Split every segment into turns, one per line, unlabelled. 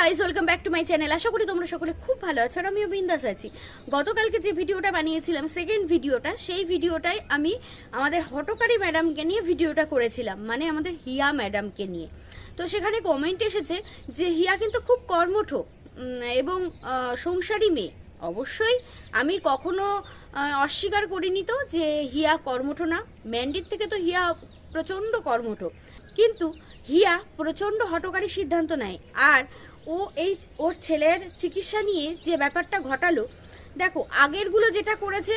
Guys welcome back to my channel আশা করি তোমরা সকলে খুব ভালো আছো আর আমিও বিন্দাস আছি। গতকালকে যে ভিডিওটা বানিয়েছিলাম সেকেন্ড ভিডিওটা, সেই ভিডিওটাই আমি আমাদের হটকারী ম্যাডামকে নিয়ে ভিডিওটা করেছিলাম মানে আমাদের হিয়া ম্যাডামকে নিয়ে। তো সেখানে কমেন্ট এসেছে যে, হিয়া কিন্তু খুব কর্মঠ এবং সংসারী মেয়ে। অবশ্যই আমি কখনো অস্বীকার করিনি তো যে হিয়া কর্মঠ না। ম্যান্ডির থেকে তো হিয়া প্রচণ্ড কর্মঠ। কিন্তু হিয়া প্রচণ্ড হটকারী সিদ্ধান্ত নেয়। আর ও এই ওর ছেলের চিকিৎসা নিয়ে যে ব্যাপারটা ঘটালো, দেখো, আগেরগুলো যেটা করেছে,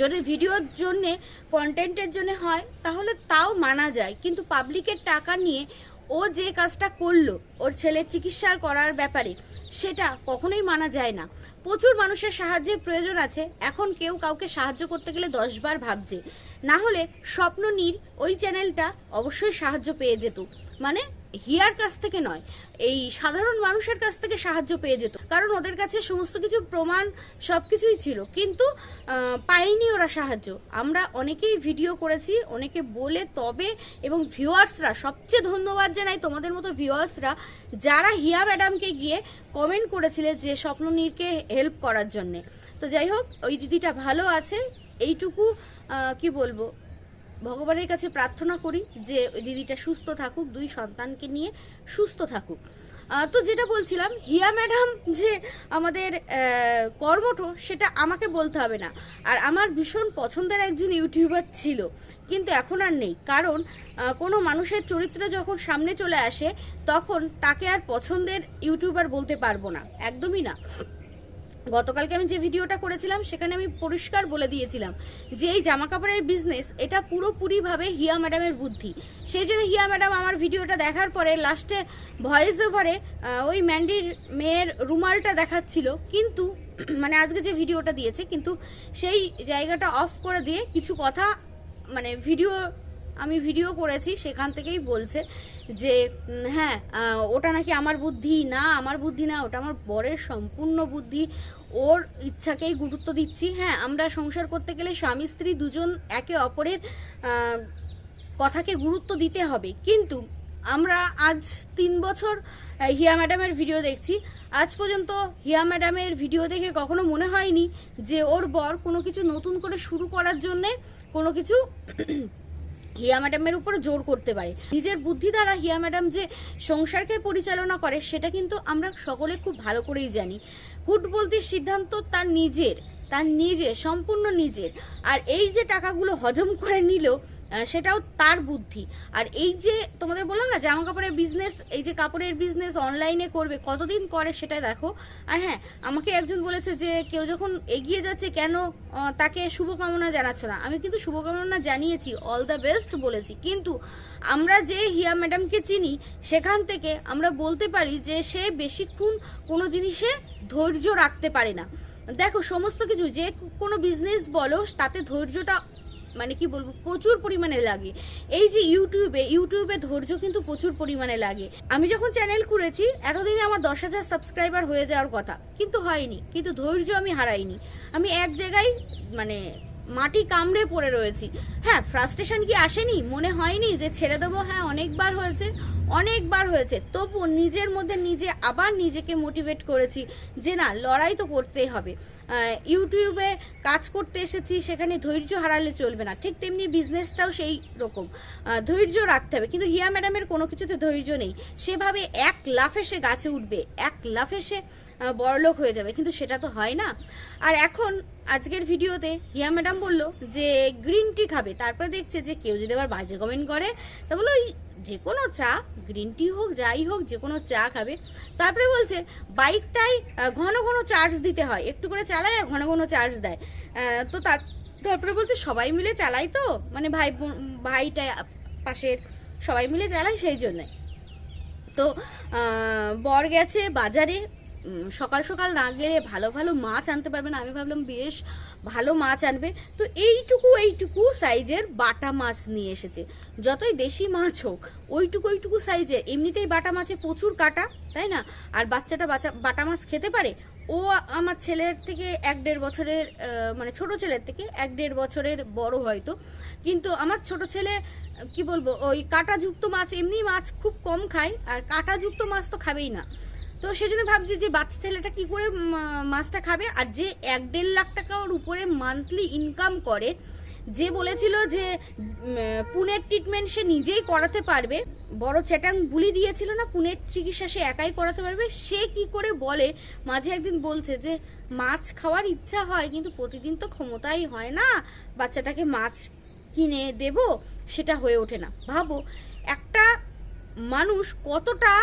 যদি ভিডিওর জন্যে কন্টেন্টের জন্য হয়, তাহলে তাও মানা যায়। কিন্তু পাবলিকের টাকা নিয়ে ও যে কাজটা করল, ওর ছেলের চিকিৎসার করার ব্যাপারে, সেটা কখনোই মানা যায় না। প্রচুর মানুষের সাহায্যের প্রয়োজন আছে। এখন কেউ কাউকে সাহায্য করতে গেলে দশবার ভাবছে। না হলে স্বপ্ন নীর ওই চ্যানেলটা অবশ্যই সাহায্য পেয়ে যেত। মানে হিয়ার কাছ থেকে নয়, এই সাধারণ মানুষের কাছ থেকে সাহায্য পেয়ে যেত। কারণ ওদের কাছে সমস্ত কিছু প্রমাণ সব কিছুই ছিল। কিন্তু পায়নি ওরা সাহায্য। আমরা অনেকেই ভিডিও করেছি, অনেকে বলে, তবে এবং ভিউয়ার্সরা, সবচেয়ে ধন্যবাদ জানাই তোমাদের মতো ভিউয়ার্সরা, যারা হিয়া ম্যাডামকে গিয়ে কমেন্ট করেছিলে যে স্বপ্ননীরকে হেল্প করার জন্যে। তো যাই হোক, ওই দিদিটা ভালো আছে। এইটুকু কি বলব? ভগবানের কাছে প্রার্থনা করি যে দিদিটা সুস্থ থাকুক, দুই সন্তানকে নিয়ে সুস্থ থাকুক। তো যেটা বলছিলাম, হিয়া ম্যাডাম যে আমাদের কর্মঠ, সেটা আমাকে বলতে হবে না। আর আমার ভীষণ পছন্দের একজন ইউটিউবার ছিল, কিন্তু এখন আর নেই। কারণ কোনো মানুষের চরিত্র যখন সামনে চলে আসে, তখন তাকে আর পছন্দের ইউটিউবার বলতে পারব না। একদমই না। গতকালকে আমি যে ভিডিওটা করেছিলাম, সেখানে আমি পরিষ্কার বলে দিয়েছিলাম যে এই জামা কাপড়ের বিজনেস এটা পুরোপুরিভাবে হিয়া ম্যাডামের বুদ্ধি। সেই জন্য হিয়া ম্যাডাম আমার ভিডিওটা দেখার পরে লাস্টে ভয়েস ওভারে ওই ম্যান্ডির মেয়ের রুমালটা দেখাচ্ছিল। কিন্তু মানে আজকে যে ভিডিওটা দিয়েছে, কিন্তু সেই জায়গাটা অফ করে দিয়ে কিছু কথা মানে ভিডিও আমি ভিডিও করেছি, সেখান থেকেই বলছে যে হ্যাঁ ওটা নাকি আমার বুদ্ধি, না, আমার বুদ্ধি না, ওটা আমার বরের সম্পূর্ণ বুদ্ধি, ওর ইচ্ছাকেই গুরুত্ব দিচ্ছি হ্যাঁ আমরা সংসার করতে গেলে স্বামী, স্ত্রী দুজন একে অপরের কথাকে গুরুত্ব দিতে হবে। কিন্তু আমরা আজ তিন বছর হিয়া ম্যাডামের ভিডিও দেখছি, আজ পর্যন্ত হিয়া ম্যাডামের ভিডিও দেখে কখনো মনে হয়নি যে ওর বর কোনো কিছু নতুন করে শুরু করার জন্যে কোনো কিছু হিয়া ম্যাডামের উপর জোর করতে পারে। নিজের বুদ্ধি দ্বারা হিয়া ম্যাডাম যে সংসারকে পরিচালনা করে, সেটা কিন্তু আমরা সকলে খুব ভালো করেই জানি। হুট বলতে সিদ্ধান্ত তার নিজের তার নিজের, সম্পূর্ণ নিজের। আর এই যে টাকাগুলো হজম করে নিল সেটাও তার বুদ্ধি। আর এই যে তোমাদের বললাম না, জামা কাপড়ের বিজনেস এই যে কাপড়ের বিজনেস অনলাইনে করবে, কতদিন করে সেটা দেখো। আর হ্যাঁ আমাকে একজন বলেছে যে কেউ যখন এগিয়ে যাচ্ছে কেন তাকে শুভকামনা জানাচ্ছ না। আমি কিন্তু শুভকামনা জানিয়েছি অল দ্য বেস্ট বলেছি। কিন্তু আমরা যে হিয়া ম্যাডামকে চিনি, সেখান থেকে আমরা বলতে পারি যে সে বেশিক্ষণ কোনো জিনিসে ধৈর্য রাখতে পারে না। দেখো, সমস্ত কিছু, যে কোনো বিজনেস বলো, তাতে ধৈর্যটা মানে কি বলব, প্রচুর পরিমাণে লাগে। এই যে ইউটিউবে ইউটিউবে ধৈর্য কিন্তু প্রচুর পরিমাণে লাগে। আমি যখন চ্যানেল খুলেছি, এতদিনে আমার দশ হাজার সাবস্ক্রাইবার হয়ে যাওয়ার কথা, কিন্তু হয়নি। কিন্তু ধৈর্য আমি হারাইনি। আমি এক জায়গায় মানে মাটি কামড়ে পড়ে রয়েছি। হ্যাঁ ফ্রাস্ট্রেশন কি আসেনি? মনে হয়নি যে ছেড়ে দেবো? হ্যাঁ অনেকবার হয়েছে। অনেকবার হয়েছে। তবু নিজের মধ্যে নিজে আবার নিজেকে মোটিভেট করেছি যে না, লড়াই তো করতেই হবে। ইউটিউবে কাজ করতে এসেছি, সেখানে ধৈর্য হারালে চলবে না। ঠিক তেমনি বিজনেসটাও সেই রকম। ধৈর্য রাখতে হবে। কিন্তু হিয়া ম্যাডামের কোনো কিছুতে ধৈর্য নেই। সেভাবে এক লাফে সে গাছে উঠবে, এক লাফে সে বড়লোক হয়ে যাবে, কিন্তু সেটা তো হয় না। আর এখন আজকের ভিডিওতে হিয়া ম্যাডাম বলল যে গ্রিন টি খাবে। তারপরে দেখছে যে, কেউ যদি আবার বাজে কমেন্ট করে, তা বলল, ওই যে কোনো চা গ্রিন টি হোক, যাই হোক, যে কোনো চা খাবে। তারপরে বলছে বাইকটাই ঘন ঘন চার্জ দিতে হয়। একটু করে চালায় আর ঘন ঘন চার্জ দেয়। তো তার, তারপরে বলছে, সবাই মিলে চালাই তো? মানে ভাই ভাইটা পাশের সবাই মিলে চালাই সেই জন্যে। তো বর গেছে বাজারে সকাল সকাল না গেলে ভালো ভালো মাছ আনতে পারবে না। আমি ভাবলাম, বেশ, ভালো মাছ আনবে। তো এইটুকু এইটুকু সাইজের বাটা মাছ নিয়ে এসেছে। যতই দেশি মাছ হোক, ওইটুকু ওইটুকু সাইজের এমনিতেই বাটা মাছে প্রচুর কাটা, তাই না? আর বাচ্চাটা বাচ্চা বাটা মাছ খেতে পারে? ও আমার ছেলের থেকে এক দেড় বছরের মানে ছোট ছেলের থেকে এক দেড় বছরের বড় হয়তো। কিন্তু আমার ছোট ছেলে, কি বলব, ওই কাঁটাযুক্ত মাছ, এমনি মাছ খুব কম খায়। আর কাঁটাযুক্ত মাছ তো খাবেই না। তো সেই জন্য ভাবছি যে বাচ্চা ছেলেটা কি করে মাছটা খাবে? আর যে এক দেড় লাখ টাকার উপরে মান্থলি ইনকাম করে, যে বলেছিল যে পুনের ট্রিটমেন্ট সে নিজেই করাতে পারবে। বড় চ্যাটাং বুলি দিয়েছিল না, পুনের চিকিৎসা সে একাই করাতে পারবে। সে কি করে বলে? মাঝে একদিন বলছে যে, মাছ খাওয়ার ইচ্ছা হয়, কিন্তু প্রতিদিন তো ক্ষমতাই হয় না। বাচ্চাটাকে মাছ কিনে দেব, সেটা হয়ে ওঠে না। ভাবো, একটা মানুষ কতটা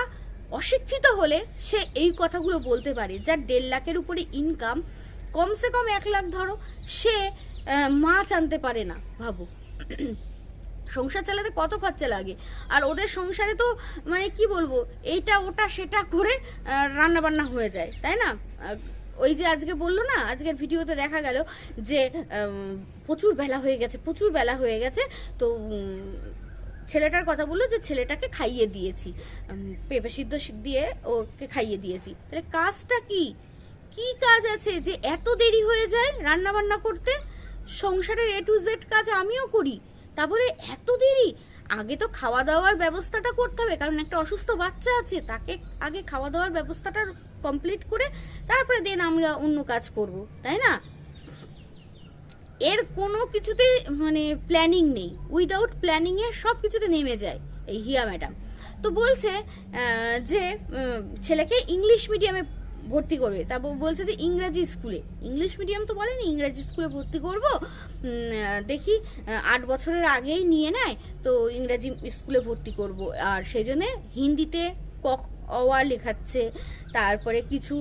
অশিক্ষিত হলে সে এই কথাগুলো বলতে পারে, যার দেড় লাখের উপরে ইনকাম কমসে কম এক লাখ ধরো, সে মাছ আনতে পারে না, ভাবো। সংসার চালাতে কত খরচা লাগে? আর ওদের সংসারে তো মানে কি বলব, এইটা, ওটা, সেটা করে রান্না বান্না হয়ে যায়, তাই না? ওই যে আজকে বলল না, আজকের ভিডিওতে দেখা গেল যে প্রচুর বেলা হয়ে গেছে, প্রচুর বেলা হয়ে গেছে, তো ছেলেটার কথা বলল যে ছেলেটাকে খাইয়ে দিয়েছি। পেঁপে সিদ্ধ দিয়ে ওকে খাইয়ে দিয়েছি। তাহলে কাজটা কি? কি কাজ আছে যে এত দেরি হয়ে যায় রান্না বান্না করতে? সংসারের এ টু জেড কাজ আমিও করি, তা বলে এত দেরি? আগে তো খাওয়া দাওয়ার ব্যবস্থাটা করতে হবে, কারণ একটা অসুস্থ বাচ্চা আছে, তাকে আগে খাওয়া দাওয়ার ব্যবস্থাটা কমপ্লিট করে তারপরে দেন আমরা অন্য কাজ করব, তাই না? এর কোনো কিছুতে মানে প্ল্যানিং নেই। উইদাউট প্ল্যানিংয়ে সব কিছুতে নেমে যায় এই হিয়া ম্যাডাম। তো বলছে যে ছেলেকে ইংলিশ মিডিয়ামে ভর্তি করবে। তারপর বলছে যে, ইংরাজি স্কুলে। ইংলিশ মিডিয়াম তো বলেনি, ইংরাজি স্কুলে ভর্তি করব। দেখি আট বছরের আগেই নিয়ে নেয়, তো ইংরাজি স্কুলে ভর্তি করব। আর সেই জন্যে হিন্দিতে অওয়া লেখাচ্ছে, তারপরে কিছু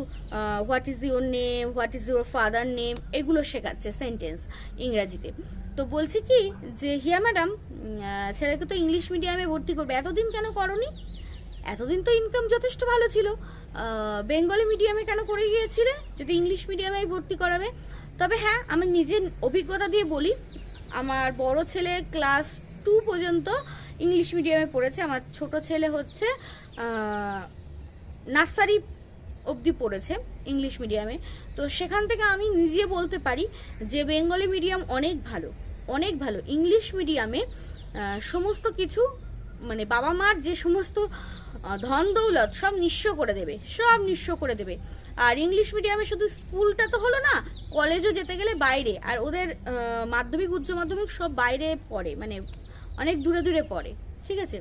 what is your name what is your father name এগুলো শেখাচ্ছে সেন্টেন্স ইংরাজিতে। তো বলছি কি যে, হিয়া ম্যাডাম ছেলেকে তো ইংলিশ মিডিয়ামে ভর্তি করবে, এতদিন কেন করনি? এতদিন তো ইনকাম যথেষ্ট ভালো ছিল। বেঙ্গলি মিডিয়ামে কেন করে গিয়েছিলে? যদি ইংলিশ মিডিয়ামে ভর্তি করাবে। তবে হ্যাঁ আমি নিজের অভিজ্ঞতা দিয়ে বলি, আমার বড় ছেলে ক্লাস টু পর্যন্ত ইংলিশ মিডিয়ামে পড়েছে, আমার ছোট ছেলে হচ্ছে নার্সারি অবধি পড়েছে ইংলিশ মিডিয়ামে। তো সেখান থেকে আমি নিজে বলতে পারি যে বেঙ্গলি মিডিয়াম অনেক ভালো অনেক ভালো। ইংলিশ মিডিয়ামে সমস্ত কিছু মানে বাবা মার যে সমস্ত ধন দৌলত সব নিঃস্ব করে দেবে, সব নিঃস্ব করে দেবে। আর ইংলিশ মিডিয়ামে শুধু স্কুলটা তো হলো না, কলেজও যেতে গেলে বাইরে। আর ওদের মাধ্যমিক, উচ্চ মাধ্যমিক সব বাইরে পড়ে মানে অনেক দূরে দূরে পড়ে, ঠিক আছে?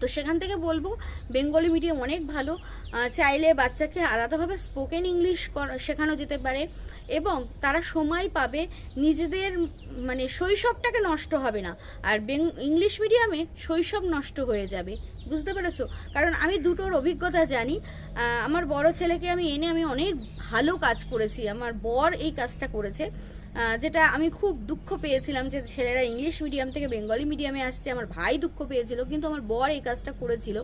তো সেখান থেকে বলব, বেঙ্গলি মিডিয়াম অনেক ভালো। চাইলে বাচ্চাকে আলাদাভাবে স্পোকেন ইংলিশ শেখানো যেতে পারে এবং তারা সময় পাবে, নিজেদের মানে শৈশবটাকে নষ্ট হবে না। আর বেং ইংলিশ মিডিয়ামে শৈশব নষ্ট হয়ে যাবে। বুঝতে পেরেছ? কারণ আমি দুটোর অভিজ্ঞতা জানি। আমার বড় ছেলেকে আমি এনে আমি অনেক ভালো কাজ করেছি। আমার বর এই কাজটা করেছে। যেটা আমি খুব দুঃখ পেয়েছিলাম যে ছেলেরা ইংলিশ মিডিয়াম থেকে বেঙ্গলি মিডিয়ামে আসছে। আমার ভাই দুঃখ পেয়েছিল, কিন্তু আমার বর এই কাজটা করেছিল।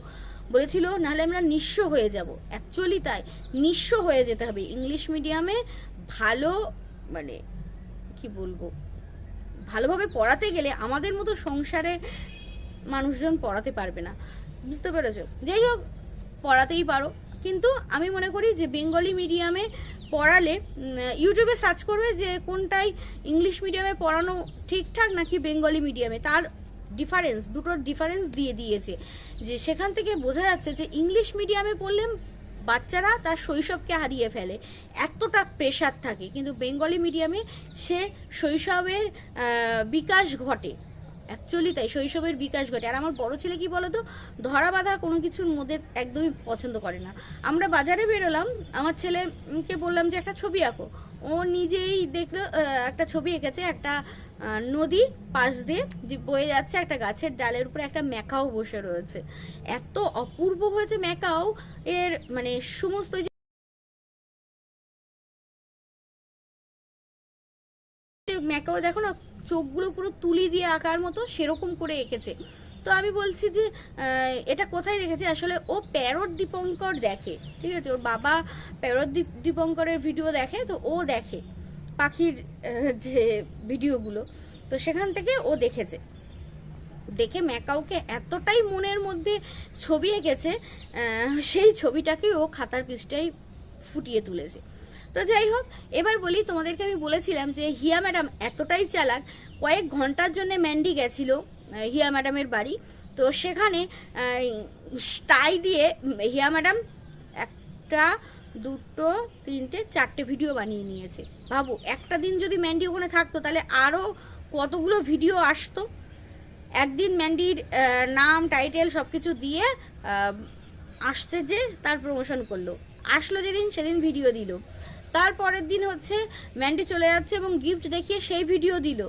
বলেছিল, নাহলে আমরা নিঃস্ব হয়ে যাব। অ্যাকচুয়ালি তাই, নিঃস্ব হয়ে যেতে হবে। ইংলিশ মিডিয়ামে ভালো মানে কি বলব, ভালোভাবে পড়াতে গেলে আমাদের মতো সংসারে মানুষজন পড়াতে পারবে না। বুঝতে পেরেছ? যাই হোক, পড়াতেই পারো। কিন্তু আমি মনে করি যে বেঙ্গলি মিডিয়ামে পড়ালে ইউটিউবে সার্চ করবে যে কোনটাই ইংলিশ মিডিয়ামে পড়ানো ঠিকঠাক নাকি বেঙ্গলি মিডিয়ামে। তার ডিফারেন্স দুটোর ডিফারেন্স দিয়ে দিয়েছে। যে সেখান থেকে বোঝা যাচ্ছে যে ইংলিশ মিডিয়ামে পড়লে বাচ্চারা তার শৈশবকে হারিয়ে ফেলে। এতটা প্রেশার থাকে। কিন্তু বেঙ্গলি মিডিয়ামে সে শৈশবের বিকাশ ঘটে। অ্যাকচুয়ালি তাই শৈশবের বিকাশ ঘটে। আর আমার বড় ছেলে কি বলতো? ধরা বাঁধা কোনো কিছুর মধ্যে একদমই পছন্দ করে না। আমরা বাজারে বেরোলাম, আমার ছেলেকে বললাম যে একটা ছবি আঁকো। ও নিজেই দেখল একটা ছবি এঁকেছে, একটা নদী পাশ দিয়ে বয়ে যাচ্ছে একটা গাছের ডালের উপরে একটা ম্যাকাও বসে রয়েছে। এত অপূর্ব হয়েছে ম্যাকাও, এর মানে সমস্ত ম্যাকাও দেখো না চোখগুলো পুরো তুলি দিয়ে আঁকার মতো সেরকম করে এঁকেছে। তো আমি বলছি যে এটা কোথায় দেখেছি? আসলে ও প্যারট দীপঙ্কর দেখে, ঠিক আছে? ওর বাবা প্যারট দীপ, দীপঙ্করের ভিডিও দেখে, তো ও দেখে পাখির যে ভিডিওগুলো তো সেখান থেকে ও দেখেছে। দেখে ম্যাকাউকে এতটাই মনের মধ্যে ছবি এঁকেছে সেই ছবিটাকে ও খাতার পৃষ্ঠায় ফুটিয়ে তুলেছে। তো যাই হোক, এবার বলি, তোমাদেরকে আমি বলেছিলাম যে হিয়া ম্যাডাম এতটাই চালাক, কয়েক ঘণ্টার জন্য ম্যান্ডি গেছিল হিয়া ম্যাডামের বাড়ি। তো সেখানে তাই দিয়ে হিয়া ম্যাডাম একটা, দুটো, তিনটে, চারটে ভিডিও বানিয়ে নিয়েছে। ভাবো, একটা দিন যদি ম্যান্ডি ওখানে থাকতো, তাহলে আরও কতগুলো ভিডিও আসতো? একদিন ম্যান্ডির নাম, টাইটেল সব কিছু দিয়ে আসতে যে তার প্রমোশন করল। আসলো যেদিন, সেদিন ভিডিও দিল। তারপরের দিন হচ্ছে ম্যান্ডি চলে যাচ্ছে এবং গিফট দেখিয়ে সেই ভিডিও দিল।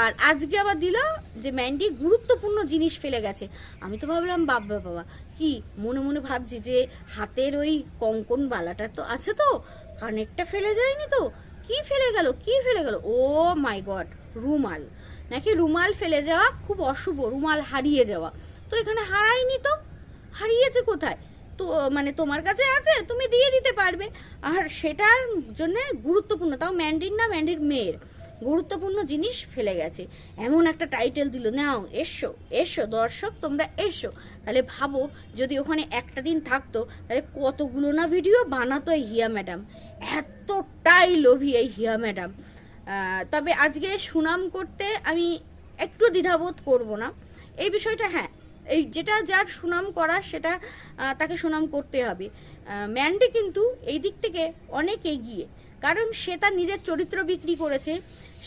আর আজকে আবার দিল যে ম্যান্ডি গুরুত্বপূর্ণ জিনিস ফেলে গেছে। আমি তো ভাবলাম, বাবা বাবা, কি মনে মনে ভাবছি যে হাতের ওই কঙ্কন বালাটা তো আছে তো, কানেরটা ফেলে যায়নি তো। কি ফেলে গেল, কি ফেলে গেল? ও মাই গড, রুমাল। নাকি রুমাল ফেলে যাওয়া খুব অশুভ, রুমাল হারিয়ে যাওয়া। তো এখানে হারায়নি তো? হারিয়েছে কোথায়? তো মানে তোমার কাছে আছে, তুমি দিয়ে দিতে পারবে। আর সেটার জন্য গুরুত্বপূর্ণ, তাও ম্যান্ডির না ম্যান্ডির মেয়ের, গুরুত্বপূর্ণ জিনিস ফেলে গেছে। এমন একটা টাইটেল দিল, নাও, এসো এসো, দর্শক, তোমরা এসো। তাহলে ভাবো, যদি ওখানে একটা দিন থাকতো, তাহলে কতগুলো না ভিডিও বানাতো এই হিয়া ম্যাডাম? এতটাই লোভী এই হিয়া ম্যাডাম। তবে আজকে সুনাম করতে আমি একটু দ্বিধাবোধ করব না। এই বিষয়টা হ্যাঁ এই যেটা যার সুনাম করা, সেটা তাকে সুনাম করতে হবে। ম্যান্ডি কিন্তু এই দিক থেকে অনেক এগিয়ে। কারণ সে তার নিজের চরিত্র বিক্রি করেছে,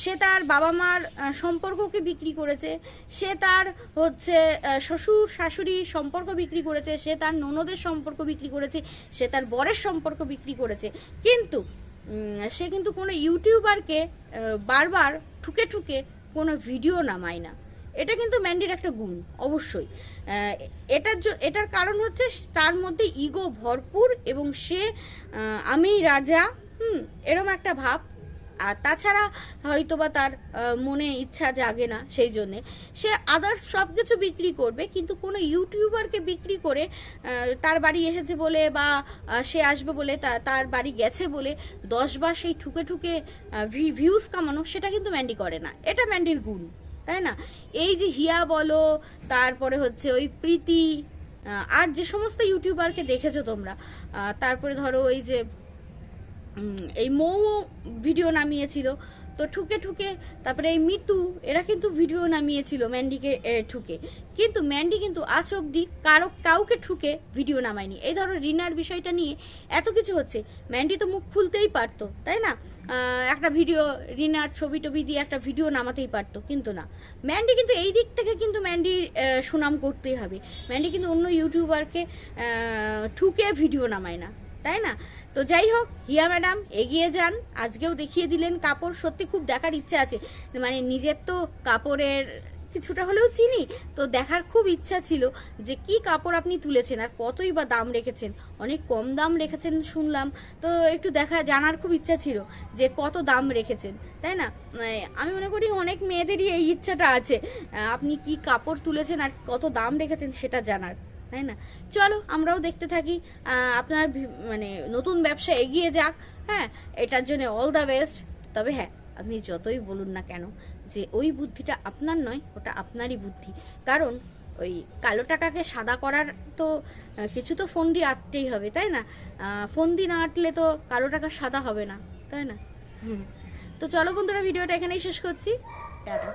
সে তার বাবা মার সম্পর্ককে বিক্রি করেছে, সে তার হচ্ছে শ্বশুর, শাশুড়ি সম্পর্ক বিক্রি করেছে, সে তার ননদের সম্পর্ক বিক্রি করেছে, সে তার বরের সম্পর্ক বিক্রি করেছে। কিন্তু সে কিন্তু কোনো ইউটিউবারকে বারবার ঠুকে ঠুকে কোনো ভিডিও নামায় না। এটা কিন্তু ম্যান্ডির একটা গুণ, অবশ্যই। এটার এটার কারণ হচ্ছে তার মধ্যে ইগো ভরপুর এবং সে আমি রাজা, হুম, এরম একটা ভাব। আর তাছাড়া হয়তোবা তার মনে ইচ্ছা জাগে না সেই জন্যে। সে আদার্স সব কিছু বিক্রি করবে, কিন্তু কোনো ইউটিউবারকে বিক্রি করে তার বাড়ি এসেছে বলে বা সে আসবে বলে তার বাড়ি গেছে বলে দশবার সেই ঠুকে ঠুকে ভিউজ কামানো, সেটা কিন্তু ম্যান্ডি করে না। এটা ম্যান্ডির গুণ। তাই না? এই যে হিয়া বলো, তারপরে হচ্ছে ওই প্রীতি আর যে সমস্ত ইউটিউবারকে দেখেছ তোমরা তারপরে ধরো ওই যে এই মৌ ভিডিও নামিয়েছিল তো ঠুকে ঠুকে, তারপরে এই মিতু, এরা কিন্তু ভিডিও নামিয়েছিল ম্যান্ডিকে ঠুকে। কিন্তু ম্যান্ডি কিন্তু আজ অব্দি কারও, কাউকে ঠুকে ভিডিও নামায়নি। এই ধরো রিনার বিষয়টা নিয়ে এত কিছু হচ্ছে। ম্যান্ডি তো মুখ খুলতেই পারতো, তাই না? একটা ভিডিও, রিনার ছবি টবি দিয়ে একটা ভিডিও নামাতেই পারতো, কিন্তু না। ম্যান্ডি কিন্তু এই দিক থেকে কিন্তু ম্যান্ডির সুনাম করতেই হবে। ম্যান্ডি কিন্তু অন্য ইউটিউবারকে ঠুকে ভিডিও নামায় না, তাই না? তো যাই হোক, হিয়া ম্যাডাম, এগিয়ে যান। আজকেও দেখিয়ে দিলেন কাপড়। সত্যি খুব দেখার ইচ্ছা আছে। মানে নিজের তো কাপড়ের কিছুটা হলেও চিনি। তো দেখার খুব ইচ্ছা ছিল যে কি কাপড় আপনি তুলেছেন আর কতই বা দাম রেখেছেন। অনেক কম দাম রেখেছেন শুনলাম। তো একটু দেখা, জানার খুব ইচ্ছা ছিল যে কত দাম রেখেছেন, তাই না? মানে আমি মনে করি অনেক মেয়েদেরই এই ইচ্ছাটা আছে। আপনি কি কাপড় তুলেছেন আর কত দাম রেখেছেন সেটা জানার। তাই না? চলো আমরাও দেখতে থাকি। আপনার মানে নতুন ব্যবসা এগিয়ে যাক হ্যাঁ? এটার জন্য অল দ্য বেস্ট তবে হ্যাঁ আপনি যতই বলুন না কেন যে ওই বুদ্ধিটা আপনার নয় ওটা আপনারই বুদ্ধি। কারণ ওই কালো টাকাকে সাদা করার তো কিছু তো ফন্দি আটতেই হবে তাই না? ফন্দি না আটলে তো কালো টাকা সাদা হবে না তাই না? হুম। তো চলো বন্ধুরা ভিডিওটা এখানেই শেষ করছি। টাটা।